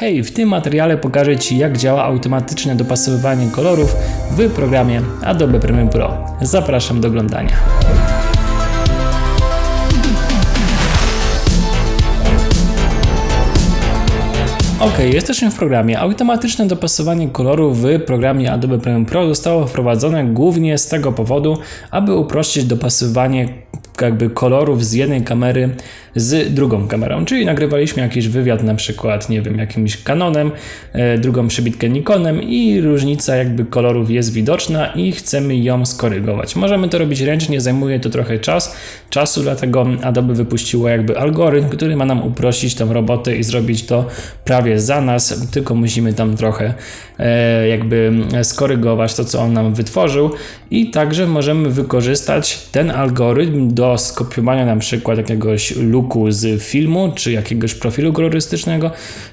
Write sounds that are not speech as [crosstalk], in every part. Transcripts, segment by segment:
Hej, w tym materiale pokażę Ci jak działa automatyczne dopasowywanie kolorów w programie Adobe Premiere Pro. Zapraszam do oglądania. Ok, jesteśmy w programie. Automatyczne dopasowanie kolorów w programie Adobe Premiere Pro zostało wprowadzone głównie z tego powodu, aby uprościć dopasowanie jakby kolorów z jednej kamery z drugą kamerą. Czyli nagrywaliśmy jakiś wywiad na przykład, nie wiem, jakimś Canonem, e, drugą przybitkę Nikonem i różnica jakby kolorów jest widoczna i chcemy ją skorygować. Możemy to robić ręcznie, zajmuje to trochę czas, czasu, dlatego Adobe wypuściło jakby algorytm, który ma nam uprościć tą robotę i zrobić to prawie za nas, tylko musimy tam trochę e, jakby skorygować to, co on nam wytworzył i także możemy wykorzystać ten algorytm do skopiowania na przykład jakiegoś looku z filmu czy jakiegoś profilu kolorystycznego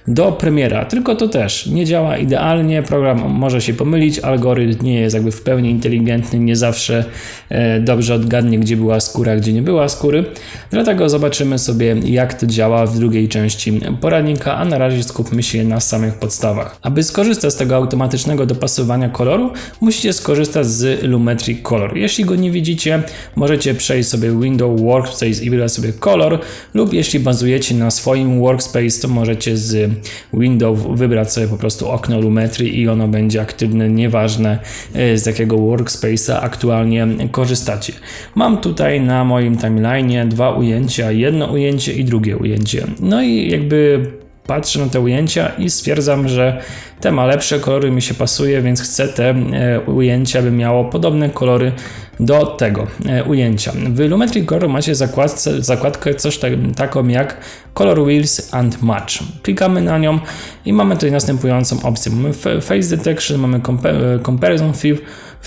do premiera. Tylko to też nie działa idealnie, program może się pomylić, algorytm nie jest jakby w pełni inteligentny, nie zawsze e, dobrze odgadnie, gdzie była skóra, gdzie nie była skóry. Dlatego zobaczymy sobie, jak to działa w drugiej części poradnika, a na razie skupmy się na samych podstawach. Aby skorzystać z tego automatycznego dopasowania koloru, musicie skorzystać z Lumetri Color. Jeśli go nie widzicie, możecie przejść sobie Window Workspace i wybrać sobie kolor, lub jeśli bazujecie na swoim workspace, to możecie z Windows wybrać sobie po prostu okno Lumetri i ono będzie aktywne, nieważne e, z jakiego workspace'a aktualnie korzystacie. Mam tutaj na moim timeline'ie dwa ujęcia, jedno ujęcie i drugie ujęcie. No i jakby patrzę na te ujęcia i stwierdzam, że te ma lepsze kolory, mi się pasuje, więc chcę te e, ujęcia, by miało podobne kolory do tego e, ujęcia. W Lumetri Color macie zakładce, zakładkę coś tak, taką jak Color Wheels and Match. Klikamy na nią i mamy tutaj następującą opcję. Mamy Face Detection, mamy e, Comparison View,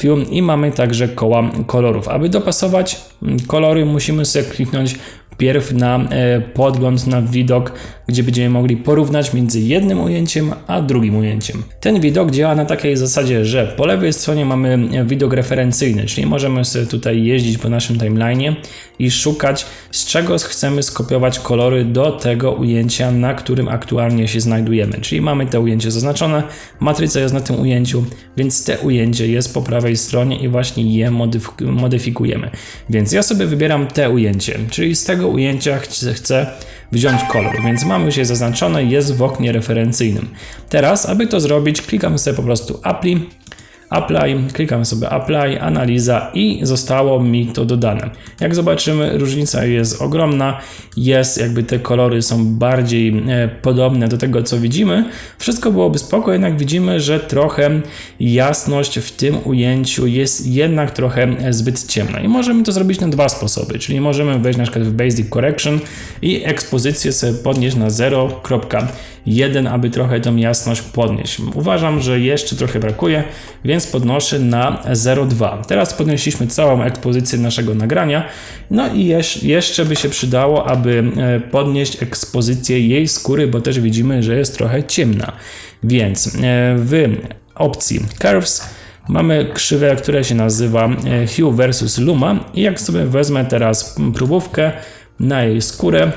View i mamy także koła kolorów. Aby dopasować kolory musimy sobie kliknąć pierw na e, podgląd, na widok, gdzie będziemy mogli porównać między jednym ujęciem a drugim ujęciem. Ten widok działa na takiej zasadzie, że po lewej stronie mamy widok referencyjny, czyli możemy sobie tutaj jeździć po naszym timeline i szukać, z czego chcemy skopiować kolory do tego ujęcia, na którym aktualnie się znajdujemy. Czyli mamy te ujęcie zaznaczone, matryca jest na tym ujęciu, więc te ujęcie jest po prawej stronie i właśnie je modyfikujemy. Więc ja sobie wybieram te ujęcie, czyli z tego tego ujęcia chcę wziąć kolor, więc mamy już je zaznaczone, jest w oknie referencyjnym. Teraz, aby to zrobić, klikamy sobie po prostu Apply, Apply, klikam sobie Apply, analiza i zostało mi to dodane. Jak zobaczymy, różnica jest ogromna, jest jakby te kolory są bardziej e, podobne do tego, co widzimy. Wszystko byłoby spoko, jednak widzimy, że trochę jasność w tym ujęciu jest jednak trochę zbyt ciemna. I możemy to zrobić na dwa sposoby, czyli możemy wejść na przykład w Basic Correction i ekspozycję sobie podnieść na 0.1, aby trochę tą jasność podnieść. Uważam, że jeszcze trochę brakuje, więc więc podnoszę na 0,2. Teraz podnieśliśmy całą ekspozycję naszego nagrania, no i jeszcze by się przydało, aby e, podnieść ekspozycję jej skóry, bo też widzimy, że jest trochę ciemna. Więc e, w opcji Curves mamy krzywę, która się nazywa e, Hue versus Luma i jak sobie wezmę teraz próbówkę na jej skórę,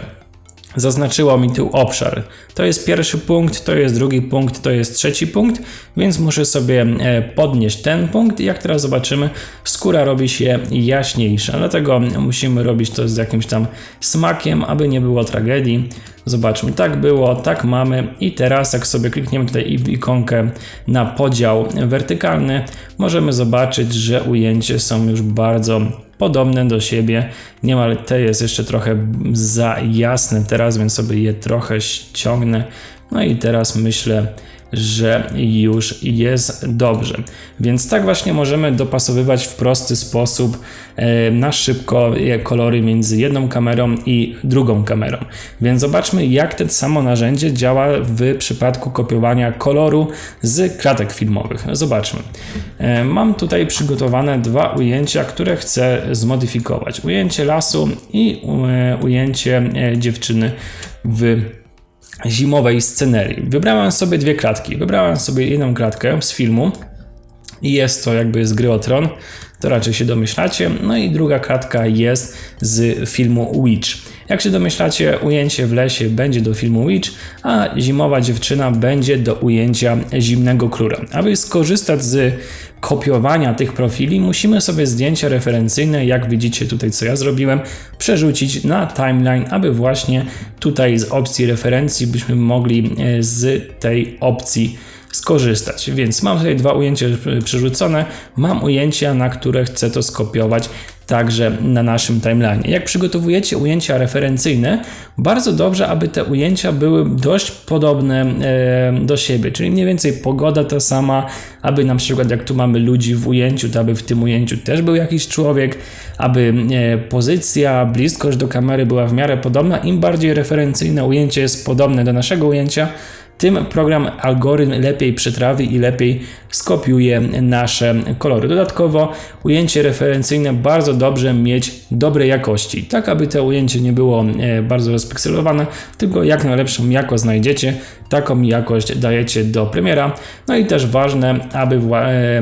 zaznaczyło mi tu obszar. To jest pierwszy punkt, to jest drugi punkt, to jest trzeci punkt, więc muszę sobie e, podnieść ten punkt jak teraz zobaczymy, skóra robi się jaśniejsza. Dlatego musimy robić to z jakimś tam smakiem, aby nie było tragedii. Zobaczmy, tak było, tak mamy i teraz jak sobie klikniemy tutaj ikonkę na podział wertykalny, możemy zobaczyć, że ujęcie są już bardzo podobne do siebie. Niemal te jest jeszcze trochę za jasne teraz, więc sobie je trochę ściągnę. No i teraz myślę, że już jest dobrze. Więc tak właśnie możemy dopasowywać w prosty sposób e, na szybko kolory między jedną kamerą i drugą kamerą. Więc zobaczmy, jak to samo narzędzie działa w przypadku kopiowania koloru z kratek filmowych. Zobaczmy. E, mam tutaj przygotowane dwa ujęcia, które chcę zmodyfikować. Ujęcie lasu i e, ujęcie dziewczyny w zimowej scenerii. Wybrałem sobie dwie klatki. Wybrałem sobie jedną klatkę z filmu i jest to jakby z gry o Tron. To raczej się domyślacie. No i druga kratka jest z filmu Witch. Jak się domyślacie, ujęcie w lesie będzie do filmu Witch, a zimowa dziewczyna będzie do ujęcia zimnego króla. Aby skorzystać z kopiowania tych profili, musimy sobie zdjęcia referencyjne, jak widzicie tutaj co ja zrobiłem, przerzucić na timeline, aby właśnie tutaj z opcji referencji byśmy mogli e, z tej opcji skorzystać. Więc mam tutaj dwa ujęcia przerzucone, mam ujęcia, na które chcę to skopiować także na naszym timeline. Jak przygotowujecie ujęcia referencyjne, bardzo dobrze, aby te ujęcia były dość podobne e, do siebie, czyli mniej więcej pogoda ta sama, aby na przykład jak tu mamy ludzi w ujęciu, to aby w tym ujęciu też był jakiś człowiek, aby e, pozycja, bliskość do kamery była w miarę podobna. Im bardziej referencyjne ujęcie jest podobne do naszego ujęcia, tym program algorytm lepiej przetrawi i lepiej skopiuje nasze kolory. Dodatkowo ujęcie referencyjne bardzo dobrze mieć dobrej jakości, tak aby to ujęcie nie było e, bardzo rozpikselowane, tylko jak najlepszą jakość znajdziecie, taką jakość dajecie do premiera. No i też ważne, aby e, e,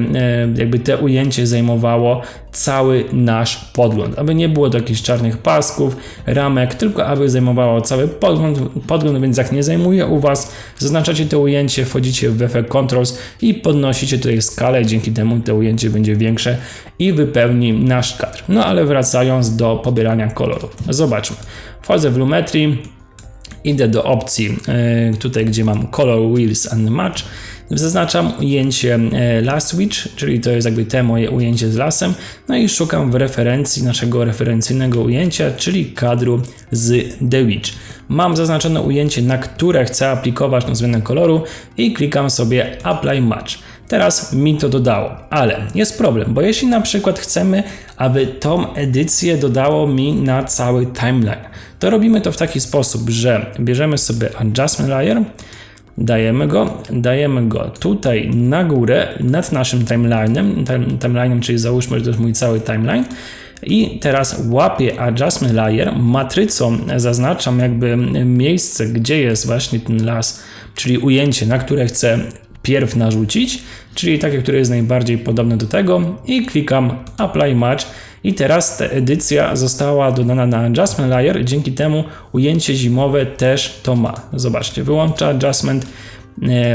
jakby te ujęcie zajmowało cały nasz podgląd, aby nie było jakichś czarnych pasków, ramek, tylko aby zajmowało cały podgląd, podgląd, więc jak nie zajmuje u Was, zaznaczacie to ujęcie, wchodzicie w Effect Controls i podnosicie tutaj skalę, dzięki temu to ujęcie będzie większe i wypełni nasz kadr. No ale wracając do pobierania kolorów. Zobaczmy. Wchodzę w Lumetri, idę do opcji e, tutaj, gdzie mam Color Wheels and Match Zaznaczam ujęcie e, Last Switch, czyli to jest jakby te moje ujęcie z lasem, no i szukam w referencji naszego referencyjnego ujęcia, czyli kadru z The Witch. Mam zaznaczone ujęcie, na które chcę aplikować na zmianę koloru i klikam sobie Apply Match. Teraz mi to dodało, ale jest problem, bo jeśli na przykład chcemy, aby tą edycję dodało mi na cały timeline, to robimy to w taki sposób, że bierzemy sobie Adjustment Layer, dajemy go, dajemy go tutaj na górę nad naszym timeline'em, timeline'em, czyli załóżmy, że to jest mój cały timeline. I teraz łapię adjustment layer, matrycą zaznaczam jakby miejsce, gdzie jest właśnie ten las, czyli ujęcie, na które chcę pierw narzucić, czyli takie, które jest najbardziej podobne do tego. I klikam apply match i teraz ta edycja została dodana na Adjustment Layer, dzięki temu ujęcie zimowe też to ma. Zobaczcie, wyłącza Adjustment,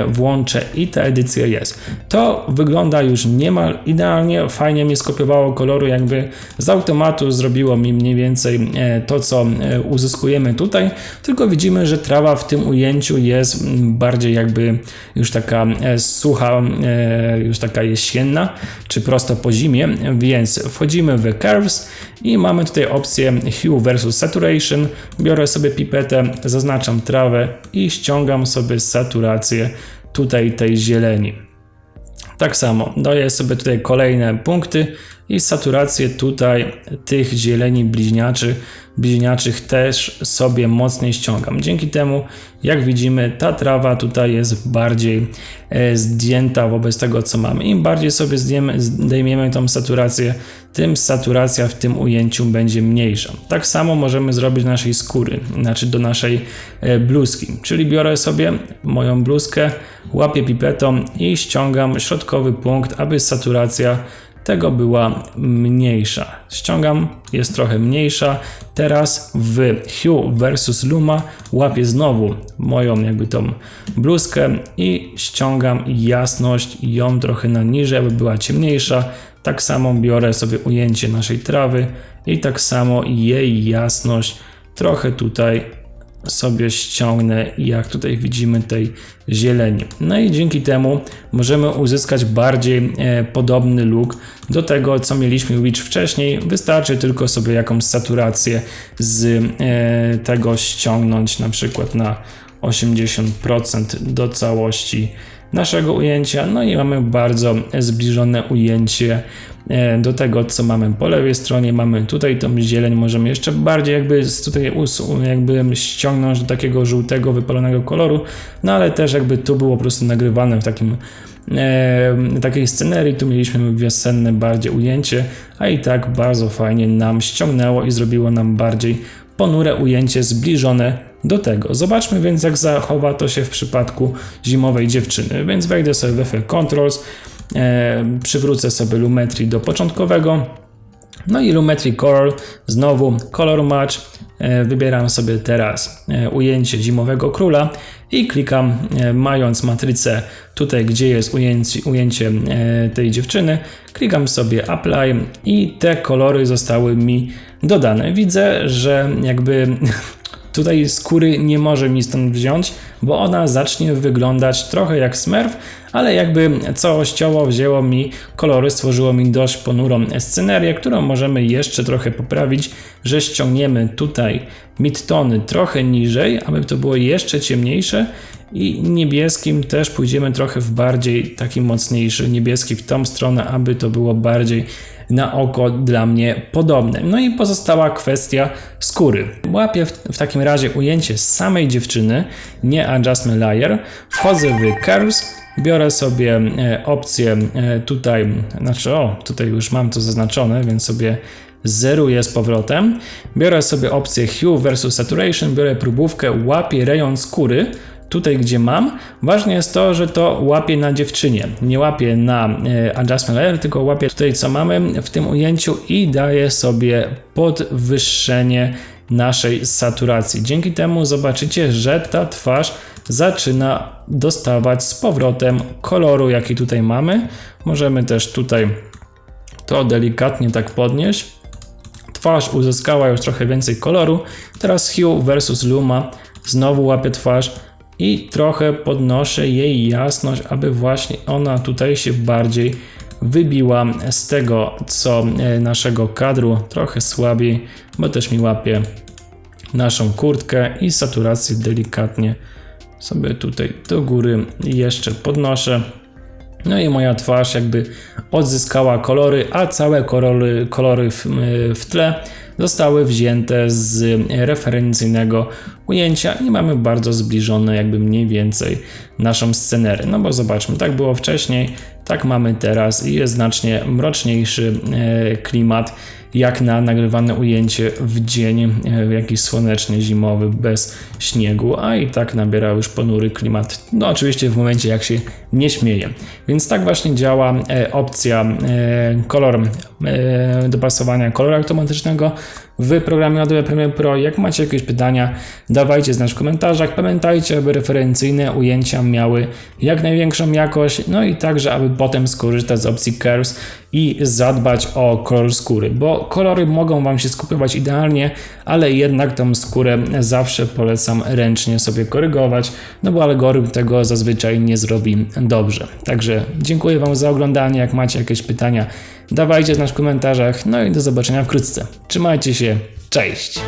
włączę i ta edycja jest. To wygląda już niemal idealnie, fajnie mi skopiowało koloru, jakby z automatu zrobiło mi mniej więcej e, to, co e, uzyskujemy tutaj, tylko widzimy, że trawa w tym ujęciu jest bardziej jakby już taka sucha, już taka jesienna, czy prosto po zimie, więc wchodzimy w Curves i mamy tutaj opcję Hue versus Saturation. Biorę sobie pipetę, zaznaczam trawę i ściągam sobie saturację tutaj tej zieleni. Tak samo daję sobie tutaj kolejne punkty i saturację tutaj tych zieleni bliźniaczy, bliźniaczych też sobie mocniej ściągam. Dzięki temu, jak widzimy, ta trawa tutaj jest bardziej e, zdjęta wobec tego, co mamy. Im bardziej sobie zdejmiemy, zdejmiemy tą saturację, tym saturacja w tym ujęciu będzie mniejsza. Tak samo możemy zrobić naszej skóry, znaczy do naszej e, bluzki. Czyli biorę sobie moją bluzkę, łapię pipetą i ściągam środkowy punkt, aby saturacja tego była mniejsza. Ściągam, jest trochę mniejsza. Teraz w Hue versus Luma łapię znowu moją jakby tą bluzkę i ściągam jasność ją trochę na niżej, aby była ciemniejsza. Tak samo biorę sobie ujęcie naszej trawy i tak samo jej jasność trochę tutaj sobie ściągnę, jak tutaj widzimy tej zieleni. No i dzięki temu możemy uzyskać bardziej e, podobny look do tego, co mieliśmy Witch wcześniej. Wystarczy tylko sobie jakąś saturację z e, tego ściągnąć na przykład na 80% do całości naszego ujęcia. No i mamy bardzo zbliżone ujęcie e, do tego, co mamy po lewej stronie. Mamy tutaj tą zieleń, możemy jeszcze bardziej jakby tutaj jakby ściągnąć do takiego żółtego, wypalonego koloru, no ale też jakby tu było po prostu nagrywane w takim e, takiej scenerii, tu mieliśmy wiosenne bardziej ujęcie, a i tak bardzo fajnie nam ściągnęło i zrobiło nam bardziej ponure ujęcie zbliżone do tego. Zobaczmy więc, jak zachowa to się w przypadku zimowej dziewczyny. Więc wejdę sobie w Effect Controls, e, przywrócę sobie Lumetri do początkowego. No i Lumetri Color, znowu Color Match. E, wybieram sobie teraz e, ujęcie zimowego króla i klikam, e, mając matrycę tutaj, gdzie jest ujęcie, ujęcie e, tej dziewczyny, klikam sobie Apply i te kolory zostały mi dodane. Widzę, że jakby [laughs] tutaj skóry nie może mi stąd wziąć, bo ona zacznie wyglądać trochę jak smurf, ale jakby całościowo wzięło mi kolory, stworzyło mi dość ponurą scenerię, którą możemy jeszcze trochę poprawić, że ściągniemy tutaj midtony trochę niżej, aby to było jeszcze ciemniejsze i niebieskim też pójdziemy trochę w bardziej taki mocniejszy niebieski w tą stronę, aby to było bardziej na oko dla mnie podobne. No i pozostała kwestia skóry. Łapię w, w takim razie ujęcie samej dziewczyny, nie adjustment layer, wchodzę w curves, biorę sobie e, opcję e, tutaj, znaczy o, tutaj już mam to zaznaczone, więc sobie zeruję z powrotem. Biorę sobie opcję Hue versus Saturation, biorę próbówkę, łapię rejon skóry, tutaj gdzie mam. Ważne jest to, że to łapie na dziewczynie. Nie łapie na e, adjustment layer, tylko łapie tutaj co mamy w tym ujęciu i daje sobie podwyższenie naszej saturacji. Dzięki temu zobaczycie, że ta twarz zaczyna dostawać z powrotem koloru, jaki tutaj mamy. Możemy też tutaj to delikatnie tak podnieść. Twarz uzyskała już trochę więcej koloru. Teraz Hue versus Luma. Znowu łapię twarz i trochę podnoszę jej jasność, aby właśnie ona tutaj się bardziej wybiła z tego, co e, naszego kadru, trochę słabiej, bo też mi łapie naszą kurtkę i saturację delikatnie sobie tutaj do góry jeszcze podnoszę. No i moja twarz jakby odzyskała kolory, a całe kolory, kolory w, w tle zostały wzięte z referencyjnego ujęcia i mamy bardzo zbliżone jakby mniej więcej naszą scenerię. No bo zobaczmy, tak było wcześniej, tak mamy teraz i jest znacznie mroczniejszy e, klimat jak na nagrywane ujęcie w dzień e, jakiś słoneczny, zimowy, bez śniegu, a i tak nabiera już ponury klimat. No oczywiście w momencie jak się nie śmieje. Więc tak właśnie działa e, opcja kolor dopasowania koloru automatycznego w programie Adobe Premiere Pro. Jak macie jakieś pytania, dawajcie znać w komentarzach. Pamiętajcie, aby referencyjne ujęcia miały jak największą jakość, no i także, aby potem skorzystać z opcji Curves i zadbać o kolor skóry, bo kolory mogą Wam się skupywać idealnie, ale jednak tą skórę zawsze polecam ręcznie sobie korygować, no bo algorytm tego zazwyczaj nie zrobi dobrze. Także dziękuję Wam za oglądanie. Jak macie jakieś pytania, dawajcie znać w komentarzach. No i do zobaczenia wkrótce. Trzymajcie się, cześć!